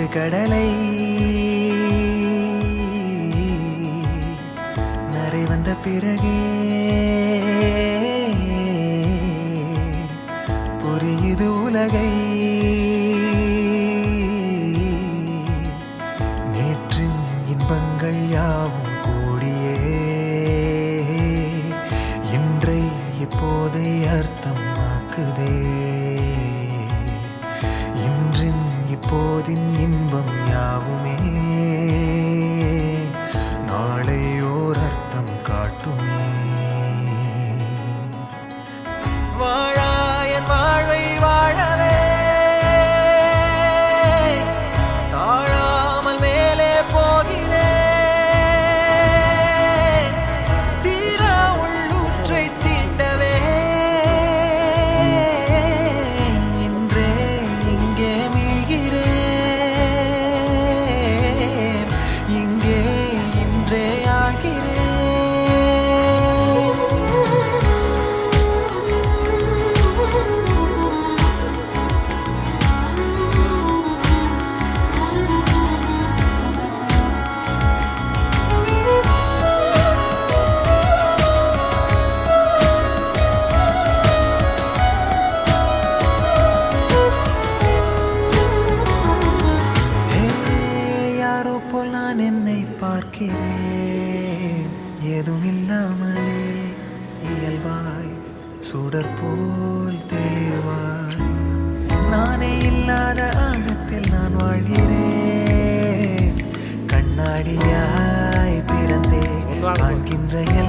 இது கடலை. நரை வந்த பிறகே புரியுது உலகை. நேற்றின் இன்பங்கள் யாவும் போதின் இன்பம் யாவுமே. போல் நான் என்னை பார்க்கிறேன். ஏதும் இல்லாமலே இயல்பாய் சுடர் போல் தெளிவாய். நானே இல்லாத ஆழத்தில் நான் வாழ்கிறேன். கண்ணாடியாய் பிறந்தே காண்கிறேன்